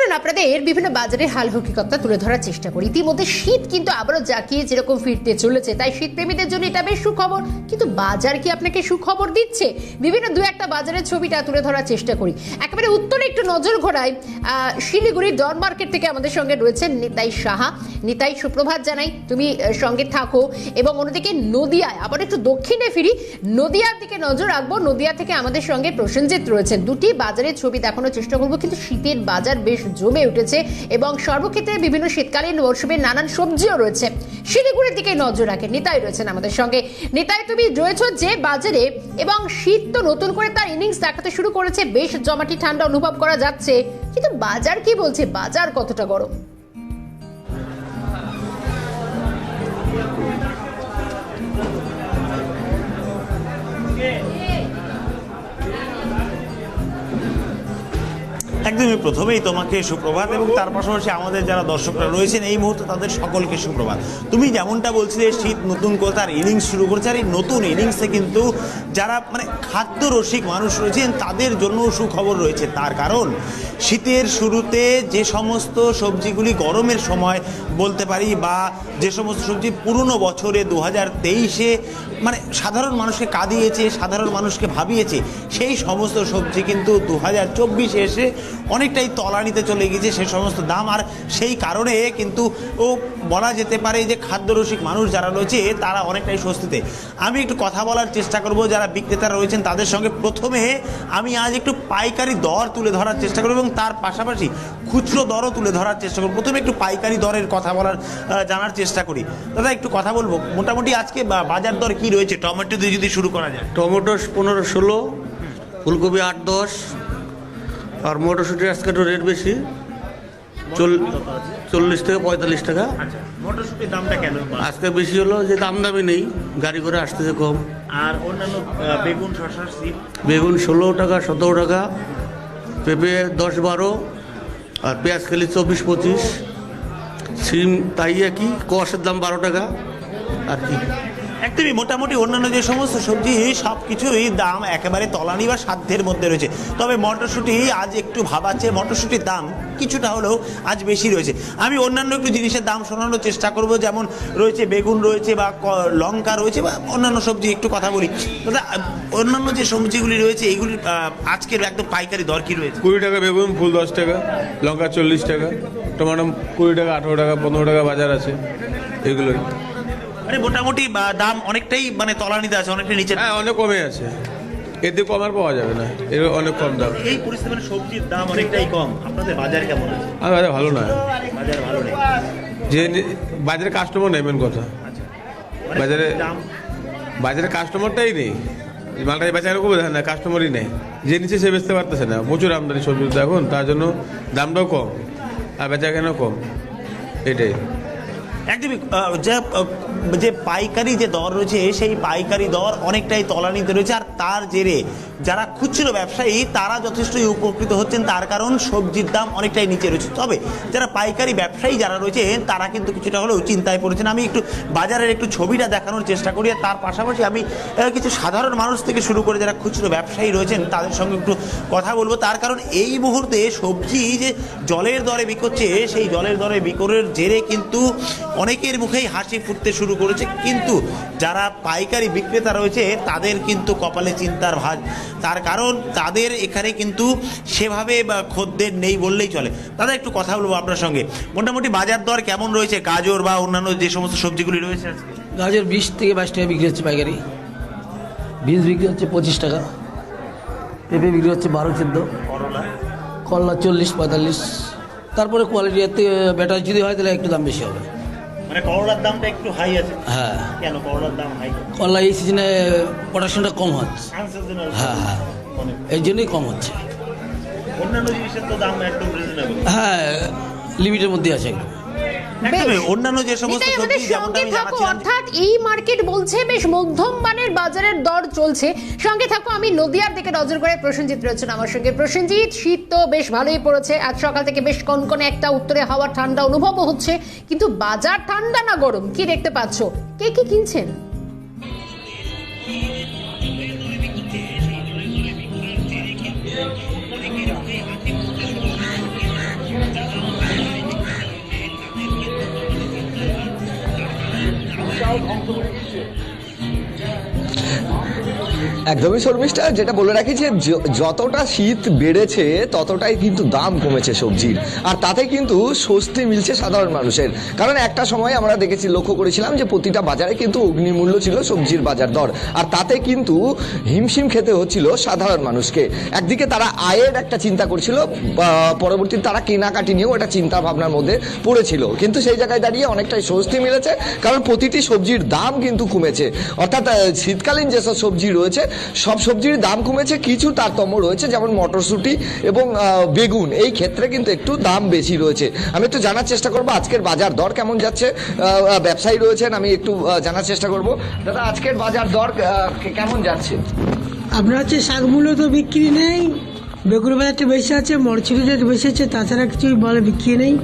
to আপনাদের বিভিন্ন বাজারের হাল হকিকতা তুলে ধরার চেষ্টা করি। ইতিমধ্যে শীত কিন্তু আবারও জাকিয়ে যেরকম ফিরতে চলেছে, তাই শীত প্রেমীদের জন্য এটা বেশ সুখবর। কিন্তু বাজার কি আপনাকে সুখবর দিচ্ছে? বিভিন্ন দু একটা বাজারের ছবিটা তুলে ধরার চেষ্টা করি। একেবারে উত্তরে একটু নজর ঘোরায় শিলিগুড়ির ডন মার্কেট থেকে আমাদের সঙ্গে রয়েছেন নিতাই সাহা। নিতাই, সুপ্রভাত জানাই, তুমি সঙ্গে থাকো। এবং অন্যদিকে নদিয়ায় আবার একটু দক্ষিণে ফিরি, নদিয়ার দিকে নজর রাখব। নদিয়া থেকে আমাদের সঙ্গে প্রসেনজিৎ রয়েছেন। দুটি বাজারের ছবি দেখানোর চেষ্টা করব, কিন্তু শীতের বাজার বেশ জমে উঠেছে এবং সর্বক্ষেত্রে বিভিন্ন শীতকালীন মরশুমের নানান সবজিও রয়েছে। শিলিগুড়ির দিকে নজর রাখে নিতাই রয়েছেন আমাদের সঙ্গে। নিতাই, তুমি রয়েছো যে বাজারে এবং শীত তো নতুন করে তার ইনিংস দেখাতে শুরু করেছে, বেশ জমাটি ঠান্ডা অনুভব করা যাচ্ছে। কিন্তু বাজার কি বলছে? বাজার কতটা গরম? একদমই প্রথমেই তোমাকে সুপ্রভাত এবং তার পাশাপাশি আমাদের যারা দর্শকরা রয়েছেন, এই মুহূর্তে তাদের সকলকে সুপ্রভাত। তুমি যেমনটা বলছিলে, শীত নতুন করে তার ইনিংস শুরু করেছে, আর এই নতুন ইনিংসে কিন্তু যারা মানে খাদ্য রসিক মানুষ রয়েছেন, তাদের জন্য সুখবর রয়েছে। তার কারণ, শীতের শুরুতে যে সমস্ত সবজিগুলি গরমের সময় বলতে পারি বা যে সমস্ত সবজি পুরনো বছরে দু হাজার তেইশে মানে সাধারণ মানুষকে কাঁদিয়েছে, সাধারণ মানুষকে ভাবিয়েছে, সেই সমস্ত সবজি কিন্তু দু হাজার চব্বিশে এসে অনেকটাই তলানিতে চলে গেছে সে সমস্ত দাম। আর সেই কারণে কিন্তু ও বলা যেতে পারে যে খাদ্যরসিক মানুষ যারা রয়েছে, তারা অনেকটাই স্বস্তিতে। আমি একটু কথা বলার চেষ্টা করব, যারা বিক্রেতারা রয়েছেন, তাদের সঙ্গে প্রথমে আমি আজ একটু পাইকারি দর তুলে ধরার চেষ্টা করব এবং তার পাশাপাশি খুচরো দরও তুলে ধরার চেষ্টা করব। প্রথমে একটু পাইকারি দরের কথা বলার জানার চেষ্টা করি। দাদা একটু কথা বলব। মোটামুটি আজকে বাজার দর কি রয়েছে? টমেটো দিয়ে যদি শুরু করা যায়। টমেটো পনেরো ষোলো ফুলকপি আট দশ আর মটরশুঁটি আজকে একটু রেট বেশি। চল- চল্লিশ থেকে পঁয়তাল্লিশ টাকা। আচ্ছা মটরশুটির দামটা কেন? আজকে বেশি হলো যে দাম দামি নেই গাড়ি করে আসতেছে কম। আর অন্যান্য বেগুন সিম? বেগুন ষোলো টাকা সতেরো টাকা পেঁপে দশ বারো আর পেঁয়াজ খেলি চব্বিশ পঁচিশ। সিম, তাই কি কোয়াশের দাম বারো টাকা, আর কি। একদমই মোটামুটি অন্যান্য যে সমস্ত সবজি সব কিছুই দাম একেবারে তলানি বা সাধ্যের মধ্যে রয়েছে। তবে মটরশুঁটি আজ একটু ভাবাচ্ছে, মটরশুঁটির দাম কিছুটা হলেও আজ বেশি রয়েছে। আমি অন্যান্য একটু জিনিসের দাম শোনানোর চেষ্টা করব যেমন রয়েছে বেগুন রয়েছে বা লঙ্কা রয়েছে বা অন্যান্য সবজি একটু কথা বলি। দাদা অন্যান্য যে সবজিগুলি রয়েছে এইগুলি আজকের একদম পাইকারি দর কি রয়েছে? কুড়ি টাকা বেগুন ফুল দশ টাকা লঙ্কা চল্লিশ টাকা টমেটো কুড়ি টাকা আঠেরো টাকা পনেরো টাকা বাজার আছে এগুলোই। মানে মোটামুটি দাম অনেকটাই মানে তলানিতে আছে অনেকটাই নিচে। হ্যাঁ অনেক কমে আছে। এতে কম আর পাওয়া যাবে না। এর অনেক কম দাম। এই পরিস্থিতি মানে সবজির দাম অনেকটাই কম। আপনাদের বাজার কেমন আছে? আর বাজার ভালো না। বাজার ভালো নেই। যে বাজারে কাস্টমার নেই মেন কথা। মানে বাজারে দাম বাজারে কাস্টমারটাই নেই। এই মালটা বেচা এরকম না কাস্টমারই নেই। যে নিচে সে বেচতে পারতেছে না। প্রচুর আমদানি সবজি তো এখন তার জন্য দামটাও কম আর বেচা কেন কম। এটাই। একদমই আহ, যে পাইকারি যে দর রয়েছে সেই পাইকারি দর অনেকটাই তলানিতে রয়েছে। আর তার জেরে যারা খুচরো ব্যবসায়ী তারা যথেষ্টই উপকৃত হচ্ছেন। তার কারণ সবজির দাম অনেকটাই নিচে রয়েছে। তবে যারা পাইকারি ব্যবসায়ী যারা রয়েছে তারা কিন্তু কিছুটা হলেও চিন্তায় পড়েছেন। আমি একটু বাজারের একটু ছবিটা দেখানোর চেষ্টা করি। আর তার পাশাপাশি আমি কিছু সাধারণ মানুষ থেকে শুরু করে যারা খুচরো ব্যবসায়ী রয়েছেন তাদের সঙ্গে একটু কথা বলব। তার কারণ এই মুহূর্তে সবজি যে জলের দরে বিকোচ্ছে সেই জলের দরে বিকরের জেরে কিন্তু অনেকের মুখেই হাসি ফুটতে শুরু করেছে কিন্তু যারা পাইকারি বিক্রেতা রয়েছে তাদের কিন্তু কপালে চিন্তার ভাঁজ। তার কারণ তাদের এখানে কিন্তু সেভাবে বা খদ্দের নেই বললেই চলে। দাদা একটু কথা বলব আপনার সঙ্গে। মোটামুটি বাজার দর কেমন রয়েছে? গাজর বা অন্যান্য যে সমস্ত সবজিগুলি রয়েছে গাজর বিশ থেকে বাইশ টাকা বিক্রি হচ্ছে পাইকারি। বিনস বিক্রি হচ্ছে পঁচিশ টাকা। পেঁপে বিক্রি হচ্ছে বারো চোদ্দ। করলা? চল্লিশ পঁয়তাল্লিশ। তারপরে কোয়ালিটি এতে বেটার যদি হয় তাহলে একটু দাম বেশি হবে। মানে করলার দামটা একটু হাই আছে। হ্যাঁ। কেন? করলার দাম হাই করলা এই সিজনে প্রোডাকশনটা কম হচ্ছে। হ্যাঁ হ্যাঁ। এই জন্যই কম হচ্ছে। অন্যান্য জিনিসের তো দাম একদম রিজনেবল হ্যাঁ লিমিটের মধ্যে আছে। একদম একদমই অন্যান্য যে সমস্ত সবজি যেমনটা আমি থাকো অর্থাৎ এই মার্কেট বলছে বেশ মধ্যম মানের বাজারের দর চলছে। সঙ্গে থাকো আমি নদিয়ার দিকে নজর করে প্রসেনজিৎ রয়েছেন আমার সঙ্গে। প্রসেনজিৎ শীত তো বেশ ভালোই পড়েছে। আজ সকাল থেকে বেশ কনকনে একটা উত্তরে হাওয়া ঠান্ডা অনুভব হচ্ছে। কিন্তু বাজার ঠান্ডা না গরম? কি দেখতে পাচ্ছ? কে কি কিনছেন? Vamos একদমই শর্মিষ্ঠা, যেটা বলে রাখি যে যতটা শীত বেড়েছে, ততটাই কিন্তু দাম কমেছে সবজির। আর তাতে কিন্তু স্বস্তি মিলছে সাধারণ মানুষের। কারণ একটা সময় আমরা দেখেছি, লক্ষ্য করেছিলাম যে প্রতিটা বাজারে কিন্তু অগ্নিমূল্য ছিল সবজির বাজার দর। আর তাতে কিন্তু হিমশিম খেতে হচ্ছিল সাধারণ মানুষকে। একদিকে তারা আয়ের একটা চিন্তা করছিল পরবর্তীতে তারা কেনাকাটি নিয়েও একটা চিন্তা ভাবনার মধ্যে পড়েছিল। কিন্তু সেই জায়গায় দাঁড়িয়ে অনেকটাই স্বস্তি মিলেছে, কারণ প্রতিটি সবজির দাম কিন্তু কমেছে। অর্থাৎ শীতকালীন যেসব সবজি রয়েছে সব সবজির দাম কমেছে কিছু তারতম্য রয়েছে যেমন মটরশুঁটি এবং বেগুন। এই ক্ষেত্রে কিন্তু একটু দাম বেশি রয়েছে। আমি একটু জানার চেষ্টা করব আজকের বাজার দর কেমন যাচ্ছে? ব্যবসায়ী রয়েছেন আমি একটু জানার চেষ্টা করব। দাদা আজকের বাজার দর কেমন যাচ্ছে? আপনার হচ্ছে শাকমূল্য তো বিক্রি নেই বেগুন বাজারটা বেশি আছে মরচুরি রেট বেশি আছে তাছাড়া কিছুই বলে বিক্রি নেই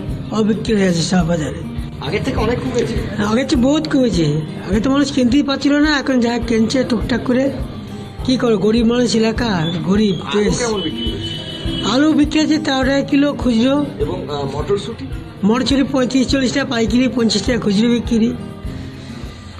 অবিক্রি হয়ে আছে সব বাজারে। আগের থেকে অনেক কমেছে। আগে তো বহুত কমেছে। আগে তো মানুষ কিনতেই পারছিল না এখন যা কিনছে টুকটাক করে কি করে গরিব মানুষ এলাকা গরিব দেশ কেমন বিক্রি হচ্ছে আলু বিক্রি আছে তেরো টাকা কিলো খুচরো। এবং আহ, মটরশুঁটি? মরচুরি পঁয়ত্রিশ চল্লিশ টাকা পাইকারি পঞ্চাশ টাকা খুচরো বিক্রি।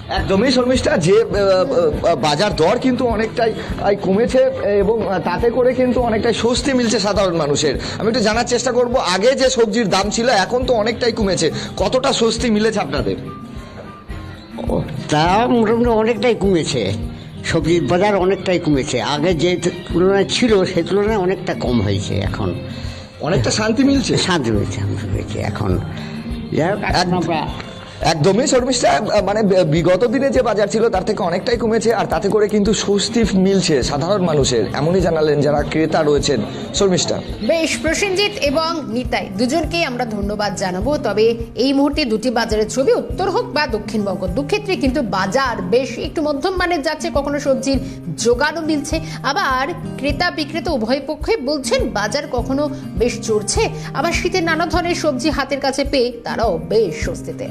একদমই শর্মিষ্ঠা যে আহ, আহ, বাজার দর কিন্তু অনেকটাই আহ, কমেছে এবং আহ, তাতে করে কিন্তু অনেকটাই স্বস্তি মিলছে সাধারণ মানুষের। আমি একটু জানার চেষ্টা করব আগে যে সবজির দাম ছিল এখন তো অনেকটাই কমেছে। কতটা স্বস্তি মিলেছে আপনাদের? তা মোটামুটি অনেকটাই কমেছে। সবজির বাজার অনেকটাই কমেছে। আগে যে তুলনায় ছিল সে তুলনায় অনেকটা কম হয়েছে এখন। অনেকটা শান্তি মিলছে? শান্তি মিলছে আমি হয়েছে এখন। যাই হোক আমরা একদমই শর্মিষ্ঠা মানে বিগত দিনে যে বাজার ছিল তার থেকে অনেকটাই কমেছে আর তাতে করে কিন্তু স্বস্তি মিলছে সাধারণ মানুষের, এমনই জানালেন যারা ক্রেতা রয়েছেন শর্মিষ্ঠা। বেশ, প্রসেনজিৎ এবং নিতাই দুজনকেই আমরা ধন্যবাদ জানাব, তবে এই মুহূর্তে দুটি বাজারের ছবি, উত্তর হোক বা দক্ষিণবঙ্গ, দুক্ষেত্রে কিন্তু বাজার বেশ একটু মধ্যম মানের যাচ্ছে, কখনো সবজির যোগানও মিলছে। আবার ক্রেতা বিক্রেতা উভয় পক্ষে বলছেন বাজার কখনো বেশ চড়ছে, আবার শীতের নানা ধরনের সবজি হাতের কাছে পেয়ে তারাও বেশ স্বস্তিতে।